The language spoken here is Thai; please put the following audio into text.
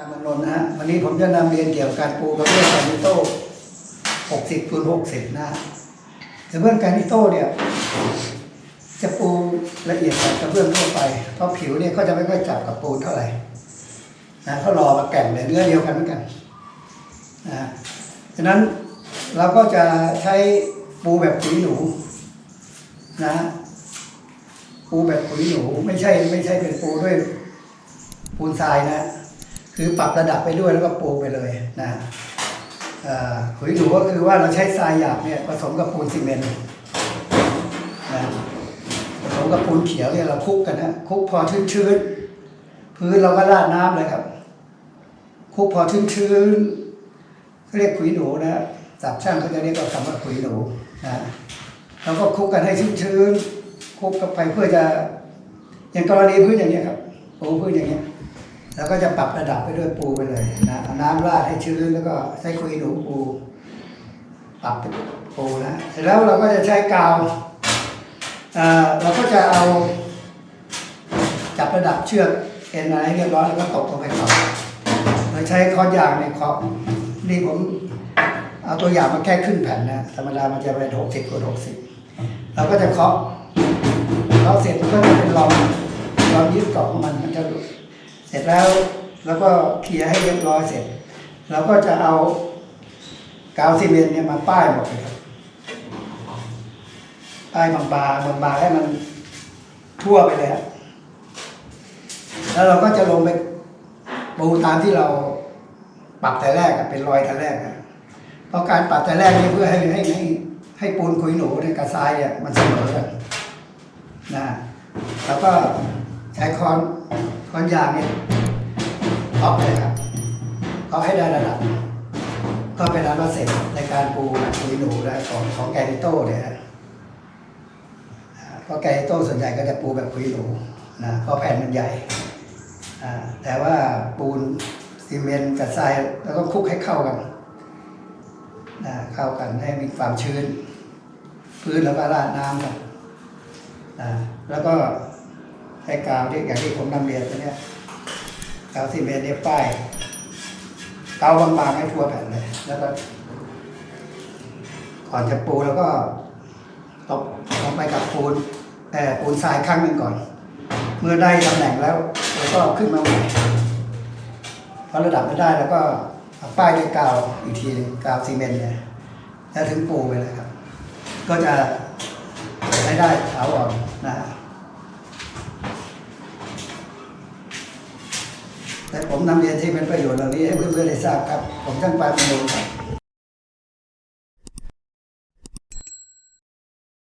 ปานมนนท์นะฮะวันนี้ผมจะนำเรียนเกี่ยวกับการปูกระเบื้องแกรนิโต้60คูณ60นะกระเบื้องแกรนิโต้เนี่ย จะปูละเอียดกว่ากระเบื้องทั่วไป เพราะผิวเนี่ยเขาจะไม่ค่อยจับกับปูนเท่าไหร่นะเขารอมาแก่งเลยเนื้อเดียวกันเหมือนกันนะฉะนั้นเราก็จะใช้ปูแบบขุยหนูนะปูแบบขุยหนูไม่ใช่ไม่ใช่เป็นปูด้วยปูนทรายนะ คือปรับระดับไปด้วยแล้วก็ปูไปเลยนะเอ่อขุยหนูก็คือว่าเราใช้ทรายหยาบเนี่ยผสมกับปูนซีเมนต์นะผสมกับปูนเขียวเนี่ยเราคลุกกันนะคลุกพอชื้นๆพื้นเราก็ราดน้ำเลยครับคลุกพอชื้นๆเขาเรียกขุยหนูนะสับช่างเขาจะเรียกว่าคำว่าขุยหนูนะเราก็คลุกกันให้ชื้นๆคลุกกันไปเพื่อจะ อย่างกรณีพื้นอย่างเนี้ยครับปูพื้นอย่างเนี้ย แล้วก็จะปรับระดับไปด้วยปูไปเลยนะเอาน้ำราดให้ชื้นแล้วก็ใช้คุยหนูปู ปรับเป็นปูนะเสร็จแล้วเราก็จะใช้กาวอ่าเราก็จะเอาจับระดับเชือกเอ็นอะไรให้เรียบร้อยแล้วก็ตกลงไปก่อนเราใช้คอนยางในขอบนี่ผมเอาตัวอย่างมาแค่ครึ่งแผ่นนะธรรมดามันจะเป็นหกสิบคูณหกสิบเราก็จะเคาะเคาะเสร็จมันก็จะเป็นรองรองยึดเกาะของมันมันจะหลุด เสร็จแล้วแล้วก็เคลียร์ให้เรียบร้อยเสร็จเราก็จะเอากาวซีเมนต์เนี่ยมาป้ายหมดเลยครับป้ายบางๆบางๆให้มันทั่วไปเลยครับแล้วเราก็จะลงไปปูตามที่เราปรับแต่แรกเป็นรอยแต่แรกอะเพราะการปรับแต่แรกนี่เพื่อให้ให้ให้ให้ปูนคุยหนูเนี่ยกับทรายอะมันเสมอกันนะแล้วก็ใช้ค้อน ค้อนยางเนี่ยเคาะเลยครับเคาให้ได้ระดับ ก็เป็นอันว่าเสร็จในการปูแบบคุยหนูและของของแกริโต้เนี่ยนะเพราะแกริโต้ส่วนใหญ่ก็จะปูแบบคุยหนูนะเพราะแผ่นมันใหญ่แต่ว่าปูนซีเมนต์กับทรายแล้วก็คลุกให้เข้ากันนะเข้ากันให้มีความชื้น พื้นแล้วก็ราดน้ำกันนะแล้วก็ ให้กาวที่อย่างที่ผมนำเรียนไปเนี่ยกาวซีเมนต์เนี่ยป้ายเกาบางๆให้ทั่วแผ่นเลย แล้วก็ก่อนจะปูแล้วก็ตบลงไปกับปูนแต่ปูนทรายครั้งหนึ่งก่อน เมื่อได้ตำแหน่งแล้วเราก็ขึ้นมาใหม่พอระดับไม่ได้แล้วก็ป้ายด้วยกาวอีกทีกาวซีเมนต์เนี่ยแล้วถึงปูไปเลยครับ ก็จะใช้ได้ถาวรนะฮะ แต่ผมนำเรียนที่เป็นประโยชน์เหล่านี้ให้เพื่อนๆได้ทราบครับ ผมช่างปานมโนครับ